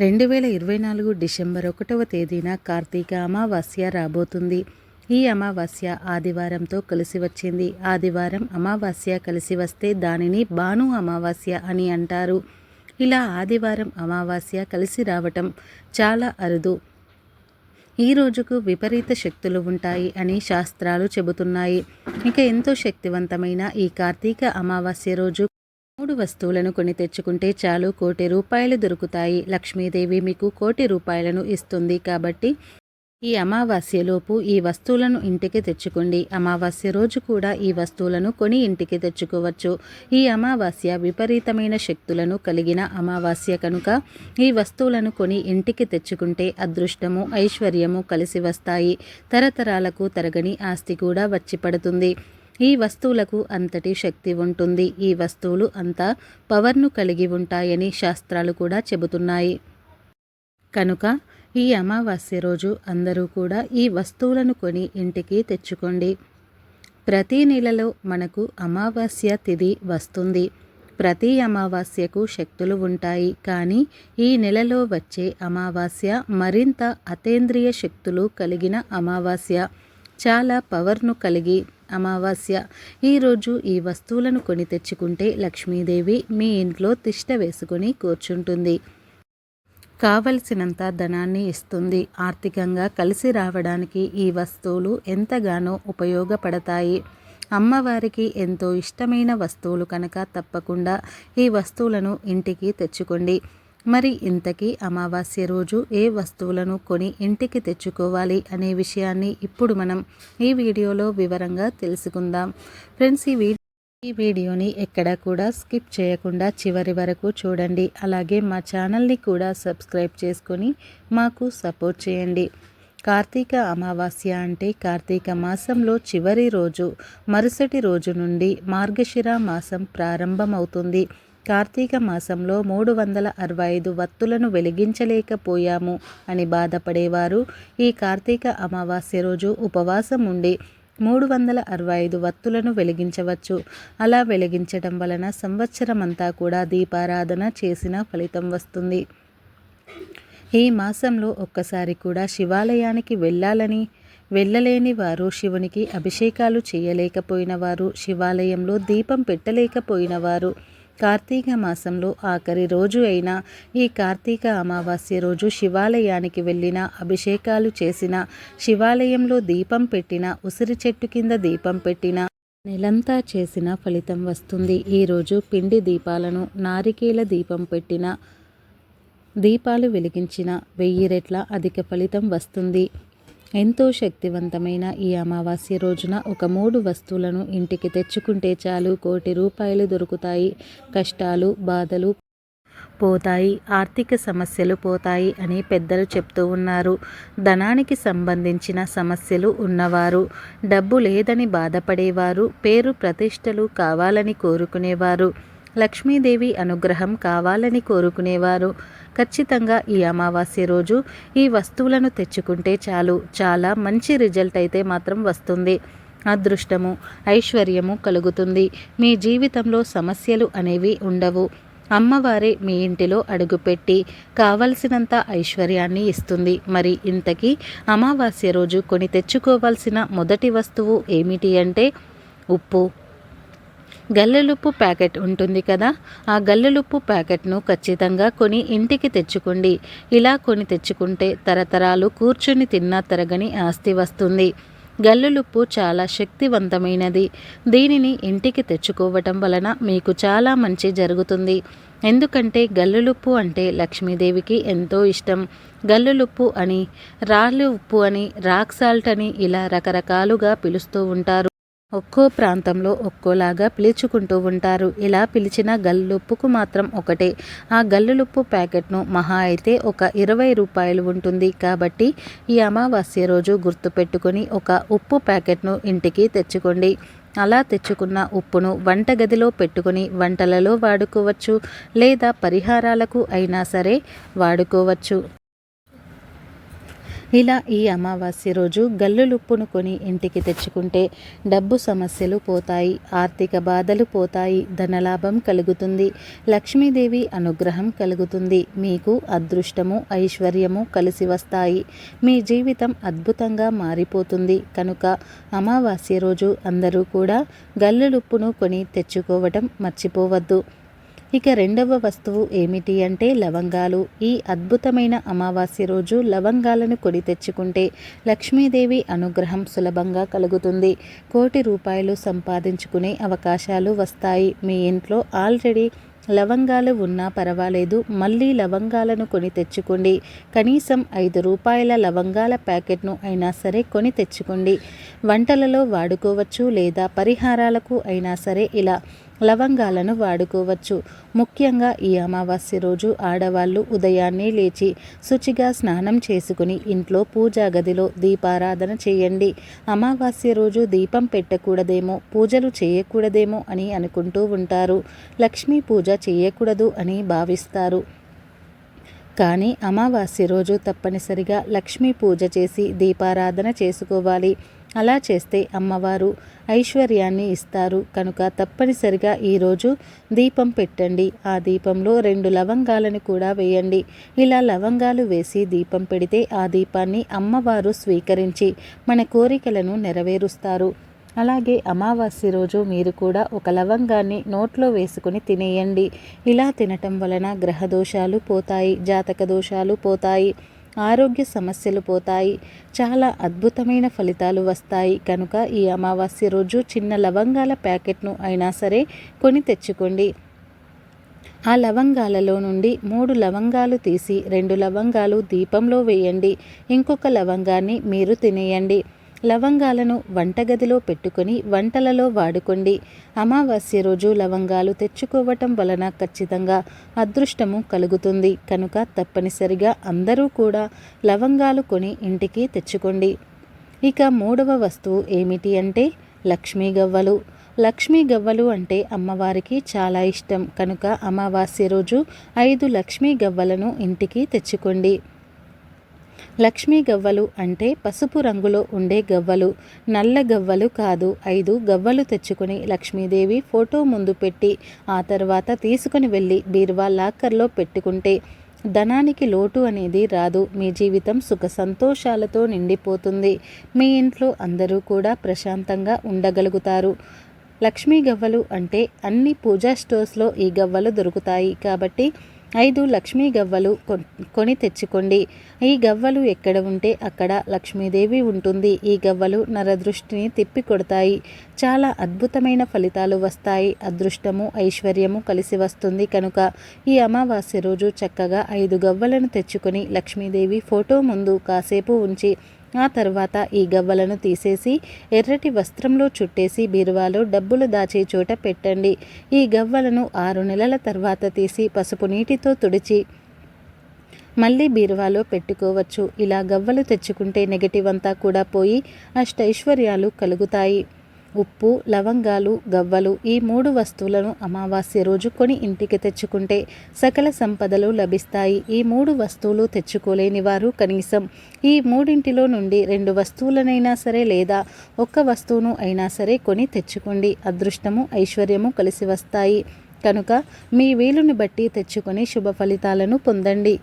రెండు వేల ఇరవై నాలుగు డిసెంబర్ ఒకటవ తేదీన కార్తీక అమావాస్య రాబోతుంది. ఈ అమావాస్య ఆదివారంతో కలిసి వచ్చింది. ఆదివారం అమావాస్య కలిసి వస్తే దానిని భాను అమావాస్య అని అంటారు. ఇలా ఆదివారం అమావాస్య కలిసి రావటం చాలా అరుదు. ఈ రోజుకు విపరీత శక్తులు ఉంటాయి అని శాస్త్రాలు చెబుతున్నాయి. ఇక ఎంతో శక్తివంతమైన ఈ కార్తీక అమావాస్య రోజు మూడు వస్తువులను కొని తెచ్చుకుంటే చాలు కోటి రూపాయలు దొరుకుతాయి. లక్ష్మీదేవి మీకు కోటి రూపాయలను ఇస్తుంది కాబట్టి ఈ అమావాస్యలోపు ఈ వస్తువులను ఇంటికి తెచ్చుకోండి. అమావాస్య రోజు కూడా ఈ వస్తువులను కొని ఇంటికి తెచ్చుకోవచ్చు. ఈ అమావాస్య విపరీతమైన శక్తులను కలిగిన అమావాస్య కనుక ఈ వస్తువులను కొని ఇంటికి తెచ్చుకుంటే అదృష్టము ఐశ్వర్యము కలిసి వస్తాయి. తరతరాలకు తరగని ఆస్తి కూడా వచ్చి పడుతుంది. ఈ వస్తువులకు అంతటి శక్తి ఉంటుంది. ఈ వస్తువులు అంత పవర్ను కలిగి ఉంటాయని శాస్త్రాలు కూడా చెబుతున్నాయి. కనుక ఈ అమావాస్య రోజు అందరూ కూడా ఈ వస్తువులను కొని ఇంటికి తెచ్చుకోండి. ప్రతి నెలలో మనకు అమావాస్య తిథి వస్తుంది. ప్రతి అమావాస్యకు శక్తులు ఉంటాయి. కానీ ఈ నెలలో వచ్చే అమావాస్య మరింత అతేంద్రియ శక్తులు కలిగిన అమావాస్య. చాలా పవర్ను కలిగి అమావాస్య. ఈరోజు ఈ వస్తువులను కొని తెచ్చుకుంటే లక్ష్మీదేవి మీ ఇంట్లో తిష్ట వేసుకుని కూర్చుంటుంది. కావలసినంత ధనాన్ని ఇస్తుంది. ఆర్థికంగా కలిసి రావడానికి ఈ వస్తువులు ఎంతగానో ఉపయోగపడతాయి. అమ్మవారికి ఎంతో ఇష్టమైన వస్తువులు కనుక తప్పకుండా ఈ వస్తువులను ఇంటికి తెచ్చుకోండి. మరి ఇంతకీ అమావాస్య రోజు ఏ వస్తువులను కొని ఇంటికి తెచ్చుకోవాలి అనే విషయాన్ని ఇప్పుడు మనం ఈ వీడియోలో వివరంగా తెలుసుకుందాం. ఫ్రెండ్స్ ఈ వీడియో ఈ వీడియోని ఎక్కడ కూడా స్కిప్ చేయకుండా చివరి వరకు చూడండి. అలాగే మా ఛానల్ని కూడా సబ్స్క్రైబ్ చేసుకొని మాకు సపోర్ట్ చేయండి. కార్తీక అమావాస్య అంటే కార్తీక మాసంలో చివరి రోజు మరుసటి రోజు నుండి మార్గశిర మాసం ప్రారంభమవుతుంది. కార్తీక మాసంలో మూడు వందల అరవై ఐదు వత్తులను వెలిగించలేకపోయాము అని బాధపడేవారు. ఈ కార్తీక అమావాస్య రోజు ఉపవాసం ఉండి మూడు వందల అరవై ఐదు వత్తులను వెలిగించవచ్చు. అలా వెలిగించడం వలన సంవత్సరమంతా కూడా దీపారాధన చేసిన ఫలితం వస్తుంది. ఈ మాసంలో ఒక్కసారి కూడా శివాలయానికి వెళ్ళాలని వెళ్ళలేని వారు శివునికి అభిషేకాలు చేయలేకపోయిన వారు శివాలయంలో దీపం పెట్టలేకపోయిన వారు కార్తీక మాసంలో ఆఖరి రోజు అయిన ఈ కార్తీక అమావాస్య రోజు శివాలయానికి వెళ్ళిన అభిషేకాలు చేసిన శివాలయంలో దీపం పెట్టిన ఉసిరి చెట్టు కింద దీపం పెట్టిన నెలంతా చేసిన ఫలితం వస్తుంది. ఈరోజు పిండి దీపాలను నారికేల దీపం పెట్టిన దీపాలు వెలిగించిన వెయ్యి రెట్ల అధిక ఫలితం వస్తుంది. ఎంతో శక్తివంతమైన ఈ అమావాస్య రోజున ఒక మూడు వస్తువులను ఇంటికి తెచ్చుకుంటే చాలు. కోటి రూపాయలు దొరుకుతాయి. కష్టాలు బాధలు పోతాయి. ఆర్థిక సమస్యలు పోతాయి అని పెద్దలు చెప్తూ ఉన్నారు. ధనానికి సంబంధించిన సమస్యలు ఉన్నవారు డబ్బు లేదని బాధపడేవారు పేరు ప్రతిష్టలు కావాలని కోరుకునేవారు. లక్ష్మీదేవి అనుగ్రహం కావాలని కోరుకునేవారు. ఖచ్చితంగా ఈ అమావాస్య రోజు ఈ వస్తువులను తెచ్చుకుంటే చాలు. చాలా మంచి రిజల్ట్ అయితే మాత్రం వస్తుంది. అదృష్టము ఐశ్వర్యము కలుగుతుంది. మీ జీవితంలో సమస్యలు అనేవి ఉండవు. అమ్మవారే మీ ఇంటిలో అడుగుపెట్టి కావలసినంత ఐశ్వర్యాన్ని ఇస్తుంది. మరి ఇంతకీ అమావాస్య రోజు కొని తెచ్చుకోవాల్సిన మొదటి వస్తువు ఏమిటి అంటే ఉప్పు. గల్లెలుప్పు ప్యాకెట్ ఉంటుంది కదా ఆ గల్లెలుప్పు ప్యాకెట్ను ఖచ్చితంగా కొని ఇంటికి తెచ్చుకోండి. ఇలా కొని తెచ్చుకుంటే తరతరాలు కూర్చుని తిన్నా తరగని ఆస్తి వస్తుంది. గల్లులుప్పు చాలా శక్తివంతమైనది. దీనిని ఇంటికి తెచ్చుకోవటం వలన మీకు చాలా మంచి జరుగుతుంది. ఎందుకంటే గల్లులుప్పు అంటే లక్ష్మీదేవికి ఎంతో ఇష్టం. గల్లులుప్పు అని రాళ్ళు ఉప్పు అని రాక్ సాల్ట్ అని ఇలా రకరకాలుగా పిలుస్తూ ఉంటారు. ఒక్కో ప్రాంతంలో ఒక్కోలాగా పిలుచుకుంటూ ఉంటారు. ఇలా పిలిచిన గల్లుప్పుకు మాత్రం ఒకటే. ఆ గల్లులుప్పు ప్యాకెట్ను మహా అయితే ఒక ఇరవై రూపాయలు ఉంటుంది. కాబట్టి ఈ అమావాస్య రోజు గుర్తుపెట్టుకొని ఒక ఉప్పు ప్యాకెట్ను ఇంటికి తెచ్చుకోండి. అలా తెచ్చుకున్న ఉప్పును వంటగదిలో పెట్టుకుని వంటలలో వాడుకోవచ్చు. లేదా పరిహారాలకు అయినా సరే వాడుకోవచ్చు. ఇలా ఈ అమావాస్య రోజు గల్లులుప్పును కొని ఇంటికి తెచ్చుకుంటే డబ్బు సమస్యలు పోతాయి ఆర్థిక బాధలు పోతాయి ధనలాభం కలుగుతుంది లక్ష్మీదేవి అనుగ్రహం కలుగుతుంది మీకు అదృష్టము ఐశ్వర్యము కలిసి వస్తాయి. మీ జీవితం అద్భుతంగా మారిపోతుంది. కనుక అమావాస్య రోజు అందరూ కూడా గల్లులుప్పును కొని తెచ్చుకోవటం మర్చిపోవద్దు. ఇక రెండవ వస్తువు ఏమిటి అంటే లవంగాలు. ఈ అద్భుతమైన అమావాస్య రోజు లవంగాలను కొడి తెచ్చుకుంటే లక్ష్మీదేవి అనుగ్రహం సులభంగా కలుగుతుంది. కోటి రూపాయలు సంపాదించుకునే అవకాశాలు వస్తాయి. మీ ఇంట్లో ఆల్రెడీ లవంగాలు ఉన్నా పర్వాలేదు. మళ్ళీ లవంగాలను కొని తెచ్చుకోండి. కనీసం ఐదు రూపాయల లవంగాల ప్యాకెట్ను అయినా సరే కొని తెచ్చుకోండి. వంటలలో వాడుకోవచ్చు లేదా పరిహారాలకు అయినా సరే ఇలా లవంగాలను వాడుకోవచ్చు. ముఖ్యంగా ఈ అమావాస్య రోజు ఆడవాళ్ళు ఉదయాన్నే లేచి శుచిగా స్నానం చేసుకుని ఇంట్లో పూజా గదిలో దీపారాధన చేయండి. అమావాస్య రోజు దీపం పెట్టకూడదేమో పూజలు చేయకూడదేమో అని అనుకుంటూ ఉంటారు. లక్ష్మీ పూజ చేయకూడదు అని భావిస్తారు. కానీ అమావాస్య రోజు తప్పనిసరిగా లక్ష్మీ పూజ చేసి దీపారాధన చేసుకోవాలి. అలా చేస్తే అమ్మవారు ఐశ్వర్యాన్ని ఇస్తారు. కనుక తప్పనిసరిగా ఈరోజు దీపం పెట్టండి. ఆ దీపంలో రెండు లవంగాలను కూడా వేయండి. ఇలా లవంగాలు వేసి దీపం పెడితే ఆ దీపాన్ని అమ్మవారు స్వీకరించి మన కోరికలను నెరవేరుస్తారు. అలాగే అమావాస్య రోజు మీరు కూడా ఒక లవంగాన్ని నోట్లో వేసుకుని తినేయండి. ఇలా తినటం వలన గ్రహ దోషాలు పోతాయి జాతక దోషాలు పోతాయి. ఆరోగ్య సమస్యలు పోతాయి. చాలా అద్భుతమైన ఫలితాలు వస్తాయి. కనుక ఈ అమావాస్య రోజు చిన్న లవంగాల ప్యాకెట్ను అయినా సరే కొని తెచ్చుకోండి. ఆ లవంగాలలో నుండి మూడు లవంగాలు తీసి రెండు లవంగాలు దీపంలో వేయండి. ఇంకొక లవంగాన్ని మీరు తినేయండి. లవంగాలను వంటగదిలో పెట్టుకొని వంటలలో వాడుకోండి. అమావాస్య రోజు లవంగాలు తెచ్చుకోవటం వలన ఖచ్చితంగా అదృష్టము కలుగుతుంది. కనుక తప్పనిసరిగా అందరూ కూడా లవంగాలు కొని ఇంటికి తెచ్చుకోండి. ఇక మూడవ వస్తువు ఏమిటి అంటే లక్ష్మీ గవ్వలు. లక్ష్మీ గవ్వలు అంటే అమ్మవారికి చాలా ఇష్టం. కనుక అమావాస్య రోజు ఐదు లక్ష్మీ గవ్వలను ఇంటికి తెచ్చుకోండి. లక్ష్మీ గవ్వలు అంటే పసుపు రంగులో ఉండే గవ్వలు నల్ల గవ్వలు కాదు. ఐదు గవ్వలు తెచ్చుకొని లక్ష్మీదేవి ఫోటో ముందు పెట్టి ఆ తర్వాత తీసుకుని వెళ్ళి బీరువా లాకర్లో పెట్టుకుంటే ధనానికి లోటు అనేది రాదు. మీ జీవితం సుఖ సంతోషాలతో నిండిపోతుంది. మీ ఇంట్లో అందరూ కూడా ప్రశాంతంగా ఉండగలుగుతారు. లక్ష్మీ గవ్వలు అంటే అన్ని పూజా స్టోర్స్లో ఈ గవ్వలు దొరుకుతాయి. కాబట్టి ఐదు లక్ష్మీ గవ్వలు కొని తెచ్చుకోండి. ఈ గవ్వలు ఎక్కడ ఉంటే అక్కడ లక్ష్మీదేవి ఉంటుంది. ఈ గవ్వలు నరదృష్టిని తిప్పి కొడతాయి చాలా అద్భుతమైన ఫలితాలు వస్తాయి. అదృష్టము ఐశ్వర్యము కలిసి వస్తుంది కనుక ఈ అమావాస్య రోజు చక్కగా ఐదు గవ్వలను తెచ్చుకొని లక్ష్మీదేవి ఫోటో ముందు కాసేపు ఉంచి ఆ తర్వాత ఈ గవ్వలను తీసేసి ఎర్రటి వస్త్రంలో చుట్టేసి బీరువాలో డబ్బులు దాచే చోట పెట్టండి. ఈ గవ్వలను ఆరు నెలల తర్వాత తీసి పసుపు నీటితో తుడిచి మళ్ళీ బీరువాలో పెట్టుకోవచ్చు. ఇలా గవ్వలు తెచ్చుకుంటే నెగటివ్ అంతా కూడా పోయి అష్టైశ్వర్యాలు కలుగుతాయి. ఉప్పు లవంగాలు గవ్వలు ఈ మూడు వస్తువులను అమావాస్య రోజు కొని ఇంటికి తెచ్చుకుంటే సకల సంపదలు లభిస్తాయి. ఈ మూడు వస్తువులు తెచ్చుకోలేని వారు కనీసం ఈ మూడింటిలో నుండి రెండు వస్తువులనైనా సరే లేదా ఒక్క వస్తువును అయినా సరే కొని తెచ్చుకోండి. అదృష్టము ఐశ్వర్యము కలిసి వస్తాయి. కనుక మీ వీలుని బట్టి తెచ్చుకొని శుభ ఫలితాలను పొందండి.